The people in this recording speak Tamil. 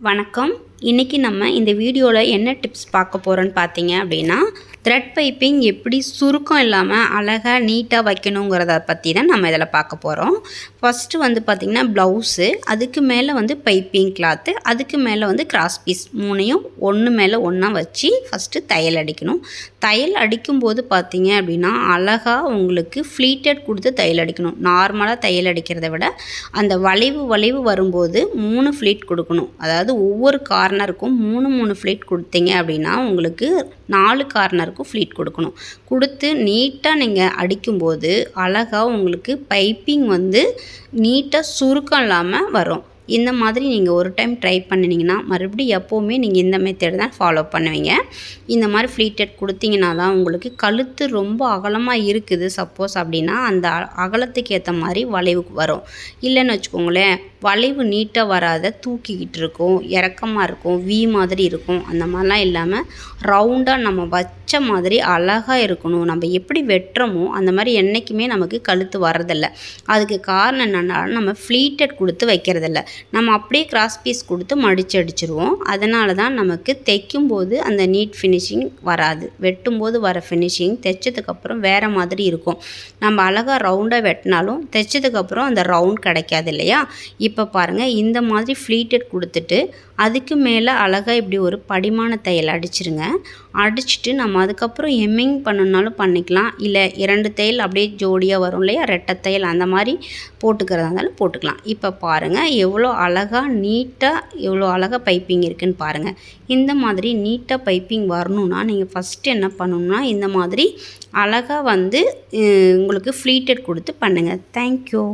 வணக்கம். இன்றைக்கி நம்ம இந்த வீடியோவில் என்ன டிப்ஸ் பார்க்க போகிறோன்னு பார்த்தீங்க அப்படின்னா த்ரெட் பைப்பிங் எப்படி சுருக்கம் இல்லாமல் அழகாக நீட்டாக வைக்கணுங்கிறத பற்றி தான் நம்ம இதில் பார்க்க போகிறோம் ஃபஸ்ட்டு வந்து பார்த்திங்கன்னா ப்ளவுஸு அதுக்கு மேலே வந்து பைப்பிங் கிளாத்து அதுக்கு மேலே வந்து கிராஸ் பீஸ் மூணையும் ஒன்று மேலே ஒன்றா வச்சு ஃபஸ்ட்டு தையல் அடிக்கணும். தையல் அடிக்கும்போது பார்த்தீங்க அப்படின்னா அழகாக உங்களுக்கு ஃப்ளீட்டட் கொடுத்து தையல் அடிக்கணும். நார்மலாக தையல் அடிக்கிறத விட அந்த வளைவு வளைவு வரும்போது மூணு ஃப்ளீட் கொடுக்கணும். அதாவது ஒவ்வொரு கார்னருக்கும் மூணு மூணு ஃப்ளீட் கொடுத்தீங்க அப்படின்னா உங்களுக்கு நாலு கார்னருக்கும் ஃப்ளீட் கொடுக்கணும். கொடுத்து நீட்டாக நீங்கள் அடிக்கும்போது அழகாக உங்களுக்கு பைப்பிங் வந்து நீட்டாக சுருக்கம் இல்லாமல் வரும். இந்த மாதிரி நீங்கள் ஒரு டைம் ட்ரை பண்ணினீங்கன்னா மறுபடியும் எப்போவுமே நீங்கள் இந்த மெத்தட் தான் ஃபாலோ பண்ணுவீங்க. இந்த மாதிரி ஃப்ளீட்டட் கொடுத்தீங்கன்னா தான் உங்களுக்கு கழுத்து ரொம்ப அகலமாக இருக்குது. சப்போஸ் அப்படின்னா அந்த அகலத்துக்கு ஏற்ற மாதிரி வளைவு வரும். இல்லைன்னு வச்சுக்கோங்களேன் வளைவு நீட்டாக வராத தூக்கிக்கிட்டு இருக்கும் இறக்கமாக இருக்கும் வி மாதிரி இருக்கும். அந்த மாதிரிலாம் இல்லாமல் ரவுண்டாக நம்ம வச்ச மாதிரி அழகாக இருக்கணும். நம்ம எப்படி வெட்டுறோமோ அந்த மாதிரி என்றைக்குமே நமக்கு கழுத்து வர்றதில்ல. அதுக்கு காரணம் என்னென்னா நம்ம ஃப்ளீட்டட் கொடுத்து வைக்கிறதில்ல. நம்ம அப்படியே கிராஸ் பீஸ் கொடுத்து மடித்து அடிச்சிருவோம். அதனால தான் நமக்கு தைக்கும்போது அந்த நீட் ஃபினிஷிங் வராது. வெட்டும்போது வர ஃபினிஷிங் தைச்சதுக்கப்புறம் வேறு மாதிரி இருக்கும். நம்ம அழகாக ரவுண்டாக வெட்டினாலும் தைச்சதுக்கப்புறம் அந்த ரவுண்ட் கிடைக்காது இல்லையா? இப்போ பாருங்கள் இந்த மாதிரி ஃப்ளீட்டட் கொடுத்துட்டு அதுக்கு மேலே அழகாக இப்படி ஒரு படிமான தையல் அடிச்சிருங்க. அடிச்சுட்டு நம்ம அதுக்கப்புறம் எம்மிங் பண்ணணுனாலும் பண்ணிக்கலாம். இல்லை இரண்டு தையல் அப்படியே ஜோடியாக வரும் இல்லையா? ரெட்டை தையல் அந்த மாதிரி போட்டுக்கிறதா இருந்தாலும் போட்டுக்கலாம். இப்போ பாருங்கள் எவ்வளோ அழகாக நீட்டாக எவ்வளோ அழகாக பைப்பிங் இருக்குதுன்னு பாருங்கள் இந்த மாதிரி நீட்டாக பைப்பிங் வரணுன்னா நீங்கள் ஃபஸ்ட்டு என்ன பண்ணணும்னா இந்த மாதிரி அழகாக வந்து உங்களுக்கு ஃப்ளீட்டட் கொடுத்து பண்ணுங்கள் தேங்க்யூ